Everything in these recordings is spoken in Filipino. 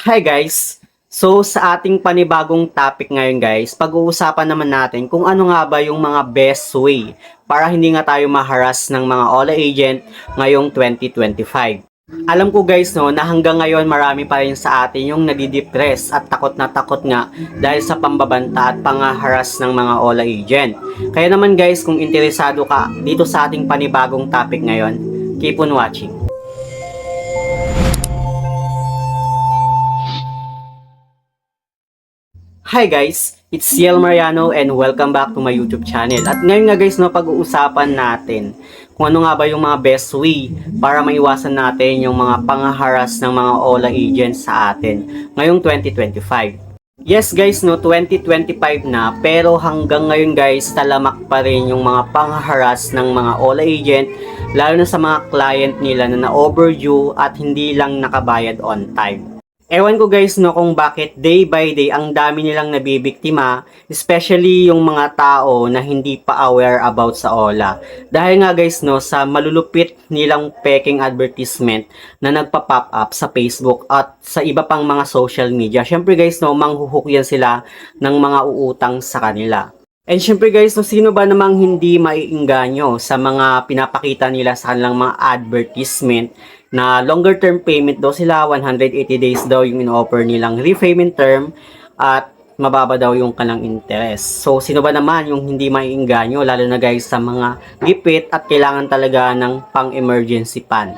Hi guys! So sa ating panibagong topic ngayon guys, pag-uusapan naman natin kung ano nga ba yung mga best way para hindi nga tayo maharas ng mga OLA agent ngayong 2025. Alam ko guys no na hanggang ngayon marami pa rin sa atin yung nadidepress at takot na takot nga dahil sa pambabanta at pangaharas ng mga OLA agent. Kaya naman guys kung interesado ka dito sa ating panibagong topic ngayon, keep on watching. Hi guys! It's Ciel Mariano and welcome back to my YouTube channel. At ngayon nga guys, no, pag-uusapan natin kung ano nga ba yung mga best way para maiwasan natin yung mga pangaharas ng mga OLA agents sa atin ngayong 2025. Yes guys, no, 2025 na, pero hanggang ngayon guys, talamak pa rin yung mga pangharas ng mga OLA agent, lalo na sa mga client nila na na-overdue at hindi lang nakabayad on time. Ewan ko guys no kung bakit day by day ang dami nilang nabibiktima, especially yung mga tao na hindi pa aware about sa OLA. Dahil nga guys no sa malulupit nilang peking advertisement na nagpa-pop up sa Facebook at sa iba pang mga social media. Syempre guys no manghuhuk yan sila ng mga uutang sa kanila. And syempre guys, no, sino ba namang hindi maiinganyo sa mga pinapakita nila sa kanilang mga advertisement na longer term payment daw sila, 180 days daw yung in-offer nilang repayment term at mababa daw yung kanilang interest. So, sino ba naman yung hindi maiinganyo, lalo na guys sa mga gipit at kailangan talaga ng pang-emergency fund.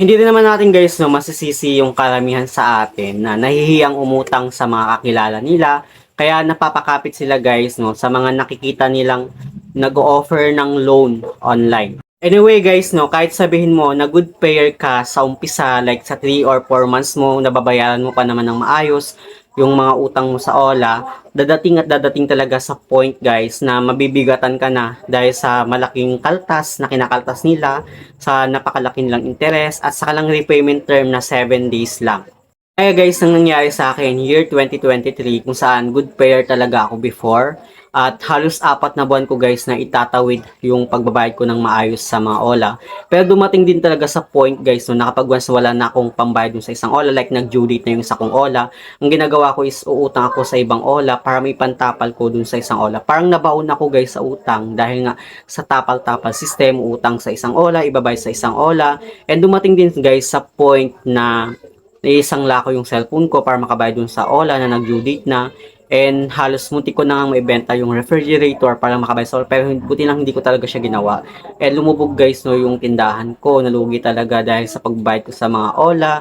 Hindi din naman natin guys no, masisisi yung karamihan sa atin na nahihiyang umutang sa mga kakilala nila kaya napapakapit sila guys no sa mga nakikita nilang nag-offer ng loan online. Anyway guys, no, kahit sabihin mo na good payer ka sa umpisa, like sa 3 or 4 months mo, nababayaran mo pa naman ng maayos, yung mga utang mo sa OLA, dadating at dadating talaga sa point guys na mabibigatan ka na dahil sa malaking kaltas na kinakaltas nila, sa napakalaking lang interest at sa kalang repayment term na 7 days lang. Kaya guys, ang nangyari sa akin, year 2023, kung saan good payer talaga ako before, at halos apat na buwan ko guys na itatawid yung pagbabayad ko ng maayos sa mga OLA. Pero dumating din talaga sa point guys no, na kapag once wala na akong pambayad sa isang OLA, like nag-due date na yung isa kong OLA, ang ginagawa ko is uutang ako sa ibang OLA para may pantapal ko dun sa isang OLA. Parang nabaon ako guys sa utang dahil nga sa tapal-tapal system, utang sa isang OLA, ibabayad sa isang OLA. And dumating din guys sa point na isang lako yung cellphone ko para makabayad dun sa OLA na nag-due date na. And halos munti ko na nga maibenta yung refrigerator para makabayad sa. Pero buti lang hindi ko talaga siya ginawa. And lumubog guys no yung tindahan ko. Nalugi talaga dahil sa pagbayad ko sa mga OLA.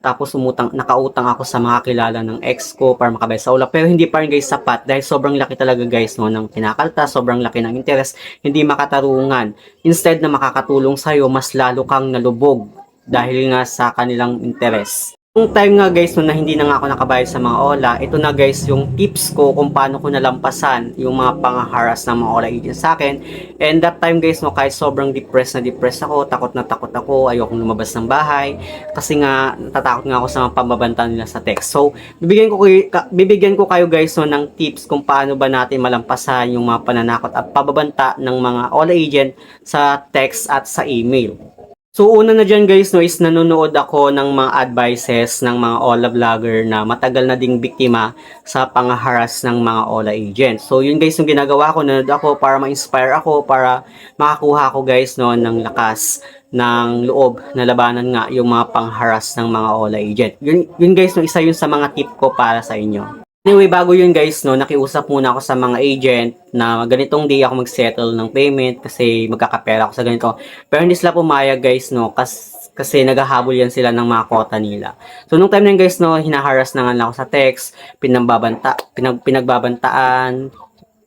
Tapos umutang, nakautang ako sa mga kilala ng ex ko para makabayad sa OLA. Pero hindi pa rin guys sapat dahil sobrang laki talaga guys no ng kinakalta. Sobrang laki ng interest. Hindi makatarungan. Instead na makakatulong sa'yo, mas lalo kang nalubog dahil nga sa kanilang interest. Yung time nga guys no, na hindi na nga ako nakabayad sa mga OLA, ito na guys yung tips ko kung paano ko nalampasan yung mga pangaharas ng mga OLA agents sa akin. And that time guys no, kahit sobrang depressed na depressed ako, takot na takot ako, ayokong lumabas ng bahay kasi nga natatakot nga ako sa mga pambabanta nila sa text. So, bibigyan ko kayo, ka- bibigyan ko kayo guys no, ng tips kung paano ba natin malampasan yung mga pananakot at pababanta ng mga OLA agent sa text at sa email. So una na dyan guys no is nanonood ako ng mga advices ng mga OLA vlogger na matagal na ding biktima sa pangaharas ng mga OLA agents. So yun guys yung ginagawa ko, nanonood ako para ma-inspire ako, para makakuha ako guys no ng lakas ng loob na labanan nga yung mga pangharas ng mga OLA agent. Yun, yun guys no isa yun sa mga tip ko para sa inyo. Anyway, bago yun guys, no, nakiusap muna ako sa mga agent na ganitong day ako mag-settle ng payment kasi magkakapera ako sa ganito. Pero hindi sila pumayag guys, no, kas, kasi naghahabol yan sila ng mga kota nila. So, nung time na yun guys, no, hinaharas na nga lang ako sa text, pinagbabanta, pinag, pinagbabantaan,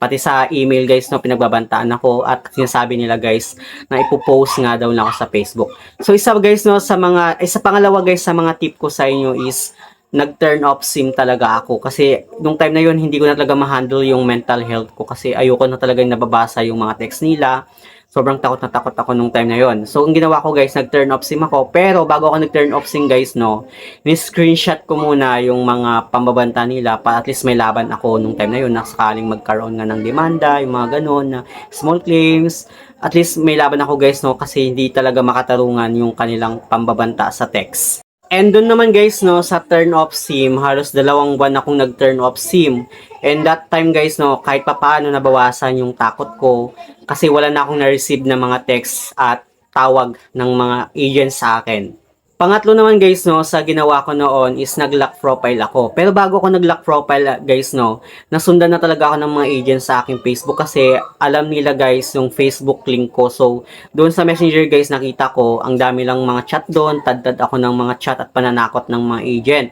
pati sa email guys, no, pinagbabantaan ako at sinasabi nila guys na ipopost nga daw na ako sa Facebook. So, isa guys, no, sa mga, isa pangalawa guys sa mga tip ko sa inyo is nag-turn off SIM talaga ako kasi nung time na yun hindi ko na talaga ma-handle yung mental health ko kasi ayoko na talaga nababasa yung mga text nila. Sobrang takot na takot ako nung time na yon. So, ang ginawa ko guys, nag-turn off SIM ako. Pero bago ako nag-turn off SIM guys, no, ni-screenshot ko muna yung mga pambabanta nila para at least may laban ako nung time na yun na sakaling magkaroon nga ng demanda, yung mga ganun na small claims. At least may laban ako guys, no, kasi hindi talaga makatarungan yung kanilang pambabanta sa text. And doon naman guys, no, sa turn off SIM, halos dalawang buwan akong nag-turn off SIM. And that time guys, no, kahit papaano nabawasan yung takot ko kasi wala na akong na-receive na mga text at tawag ng mga agents sa akin. Pangatlo naman guys no, sa ginawa ko noon is nag-lock profile ako. Pero bago ako nag-lock profile guys no, nasundan na talaga ako ng mga agents sa aking Facebook kasi alam nila guys yung Facebook link ko. So, doon sa Messenger guys nakita ko, ang dami lang mga chat doon, tad-tad ako ng mga chat at pananakot ng mga agent.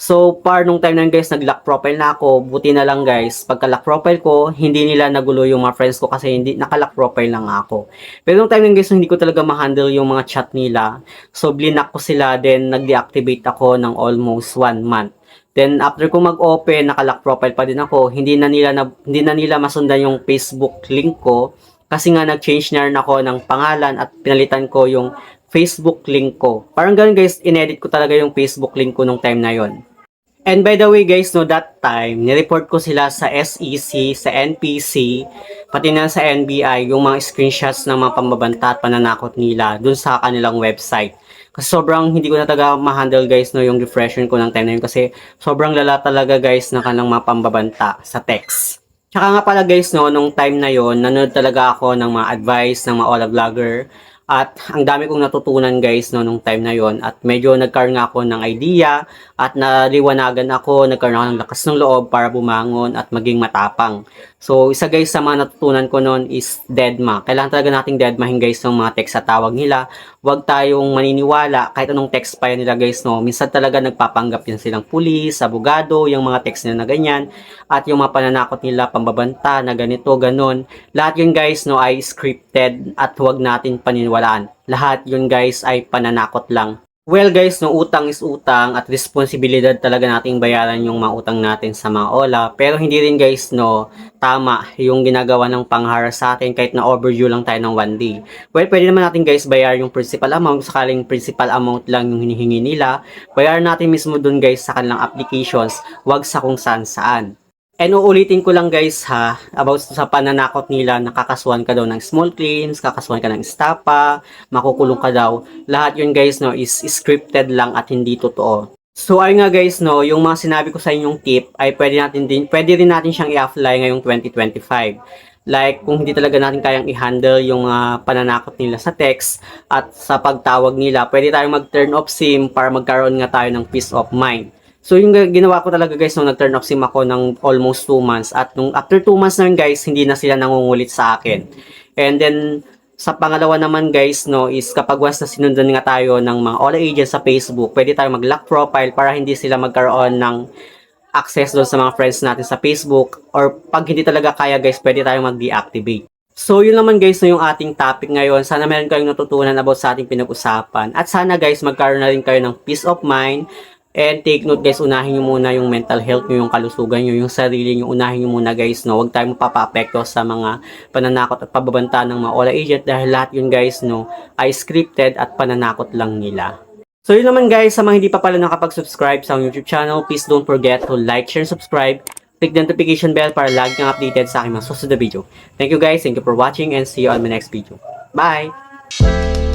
So, par nung time na guys, nag-lock profile na ako. Buti na lang guys, pagka-lock profile ko, hindi nila nagulo yung mga friends ko kasi hindi naka-lock profile lang ako. Pero nung time na guys, hindi ko talaga ma-handle yung mga chat nila. So, blinak ko sila, then nag-deactivate ako ng almost one month. Then after ko mag-open, naka-lock profile pa din ako. Hindi na nila na, hindi na nila masundan yung Facebook link ko kasi nga nag-change na rin ako ng pangalan at pinalitan ko yung Facebook link ko. Parang ganun guys, inedit ko talaga yung Facebook link ko nung time na yon. And by the way guys, no, that time, nireport ko sila sa SEC, sa NPC, pati na sa NBI, yung mga screenshots ng mga pambabanta at pananakot nila dun sa kanilang website. Kasi sobrang hindi ko na talaga ma-handle guys no, yung refreshen ko ng time na yun kasi sobrang lala talaga guys ng kanilang mga pambabanta sa text. Tsaka nga pala guys no, nung time na yon nanood talaga ako ng mga advice ng mga vlogger at ang dami kong natutunan guys no nung time na yon at medyo nagkaroon nga ako ng idea at naliwanagan ako, nagkaroon ako ng lakas ng loob para bumangon at maging matapang. So isa guys sa mga natutunan ko noon is deadma. Kailangan talaga nating deadmahin guys ng mga text sa tawag nila. Huwag tayong maniniwala kahit anong text pa yan nila guys no. Minsan talaga nagpapanggap yan silang pulis, abogado, yung mga text nila na ganyan at yung mga pananakot nila pambabanta na ganito, ganon. Lahat yun guys no ay scripted at huwag natin paniniwalaan. Lahat yun guys ay pananakot lang. Well guys, no, utang is utang at responsibilidad talaga nating bayaran yung mga utang natin sa mga ola. Pero hindi rin guys, no, tama yung ginagawa ng panghara sa atin kahit na overdue lang tayo ng one day. Well, pwede naman natin guys bayar yung principal amount sakaling principal amount lang yung hinihingi nila. Bayaran natin mismo dun guys sa kanilang applications, wag sa kung saan saan. And uulitin ko lang guys ha, about sa pananakot nila, nakakasuhan ka daw ng small claims, kakasuhan ka ng estapa, makukulong ka daw. Lahat yun guys no, is scripted lang at hindi totoo. So ay nga guys no, yung mga sinabi ko sa inyong tip ay pwede natin din, pwede rin natin siyang i-apply ngayong 2025. Like, kung hindi talaga natin kayang i-handle yung mga pananakot nila sa text at sa pagtawag nila, pwede tayong mag-turn off SIM para magkaroon nga tayo ng peace of mind. So yung ginawa ko talaga guys nung nag-turn off SIM ako ng almost 2 months at nung after 2 months na yun guys, hindi na sila nangungulit sa akin. And then sa pangalawa naman guys no is kapag once na sinundan nga tayo ng mga all agents sa Facebook, pwede tayo mag-lock profile para hindi sila magkaroon ng access doon sa mga friends natin sa Facebook or pag hindi talaga kaya guys, pwede tayong mag-deactivate. So yun naman guys no yung ating topic ngayon. Sana meron kayong natutunan about sa ating pinag-usapan. At sana guys magkaroon na rin kayo ng peace of mind And take note guys, unahin nyo muna yung mental health nyo, yung kalusugan nyo, yung sarili nyo, unahin nyo muna guys, no? Huwag tayong mapapa-apekto sa mga pananakot at pababanta ng mga Ola agent dahil lahat yun guys, no, ay scripted at pananakot lang nila. So yun naman guys, sa mga hindi pa pala nakapag-subscribe sa YouTube channel, please don't forget to like, share, subscribe. Click the notification bell para lagi kang updated sa aking mga susunod na video. Thank you guys, thank you for watching, and see you on my next video. Bye!